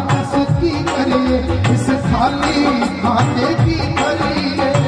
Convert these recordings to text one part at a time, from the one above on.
ਨਖਰੇ ਦਾ ਕੀ ਕਰੀਏ ਇਸ ਖਾਲੀ ਥਾਂ ਕੀ ਕਰੀਏ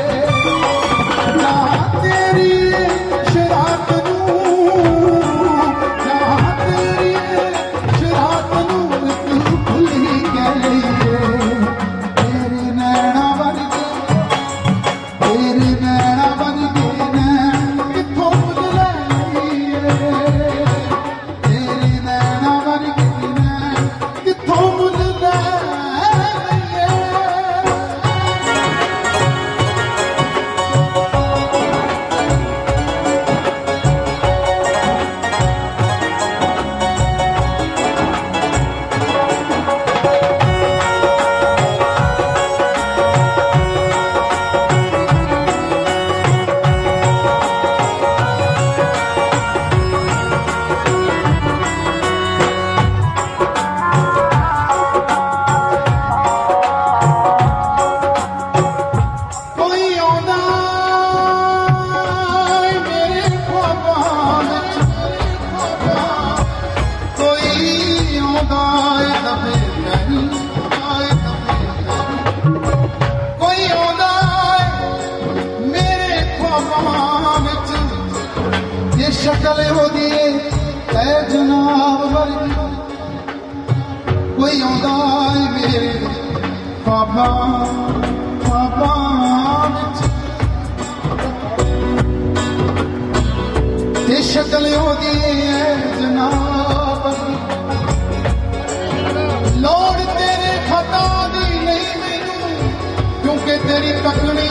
ਵਿੱਚ ਉਹਦੀ ਐ ਜਨਾਬ ਵਰਗੀ ਕੋਈ ਆਉਂਦਾ ਏ ਮੇਰੇ ਖੁਆਬਾਂ ਖੁਆਬਾਂ ਵਿੱਚ। ਤੇ ਸ਼ਕਲ ਉਹਦੀ ਐ ਜਨਾਬ ਲੋੜ ਤੇਰੇ ਖਤਾ ਦੀ ਨਹੀਂ ਮੈਨੂੰ, ਕਿਉਂਕਿ ਤੇਰੀ ਤਕਣੀ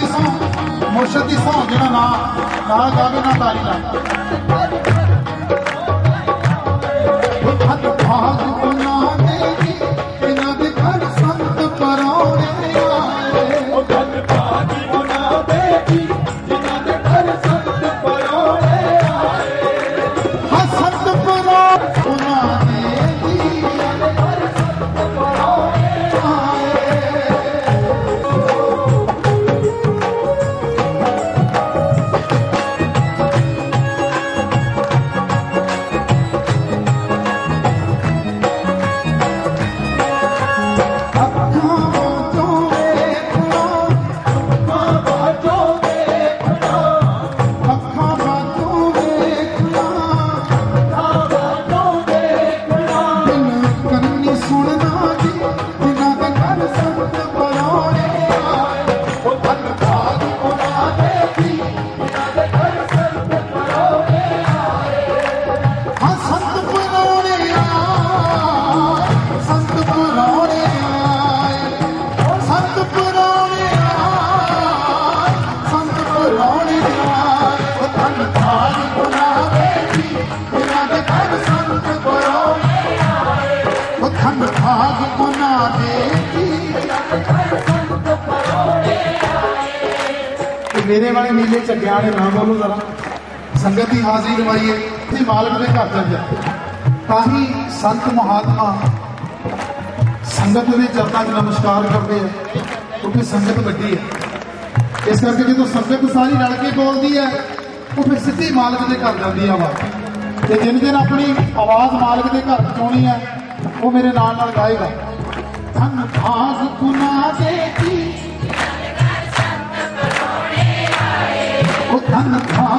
ਦੇ ਦੀ ਸੌ, ਮੁਰਸ਼ਦ ਦੀ ਸੌ ਜਿਹੜਾ ਨਾ ਨਾ ਗਾਵੇ ਨਾ ਤਾਲੀ ਲਾ ਹੱਥ ਭਾਗ ਬਣਾ ਦੇਗੀ ਇਹਨਾਂ ਦੇ ਘਰ ਸੰਤ ਪਰੌਣੇ ਆਏ। ਉਹ ਹੱਥ ਭਾਗ ਬਣਾ ਦੇਗੀ ਇਹਨਾਂ ਦੇ ਘਰ ਸੰਤ ਪਰੌਣੇ ਆਏ। ਹਾਂ ਸੰਤ ਪਰੌਣਾ ਮੇਰੇ ਵਾਲੇ ਨੀਲੇ ਝੱਗਿਆਂ ਵਾਲੇ ਨਾ ਬੋਲੋ ਜ਼ਰਾ। ਸੰਗਤ ਦੀ ਹਾਜ਼ਰੀ ਲਵਾਈਏ ਤੇ ਮਾਲਕ ਦੇ ਘਰ ਚੱਲ ਜਾ ਤਾਂ ਹੀ ਸੰਤ ਮਹਾਤਮਾ ਸੰਗਤ ਦੇ ਚਰਨਾਂ 'ਚ ਨਮਸਕਾਰ ਕਰਦੇ ਆ, ਕਿਉਂਕਿ ਸੰਗਤ ਵੱਡੀ ਹੈ ਇਸ ਕਰਕੇ ਜਦੋਂ ਸੰਗਤ ਸਾਰੀ ਰਲ ਕੇ ਬੋਲਦੀ ਹੈ ਉਹ ਫਿਰ ਸਿੱਧੀ ਮਾਲਕ ਦੇ ਘਰ ਜਾਂਦੀ ਆ ਆਵਾਜ਼। ਤੇ ਜਿਨ ਦਿਨ ਆਪਣੀ ਆਵਾਜ਼ ਮਾਲਕ ਦੇ ਘਰ ਪਹੁੰਚਾਉਣੀ ਹੈ ਉਹ ਮੇਰੇ ਨਾਲ ਨਾਲ ਗਾਏਗਾ। ਧੰਨ ਭਾਗ ਗੁਨਾ ਦੇ ਕੀ ਉਹ ਧੰਨ ਭਾਗ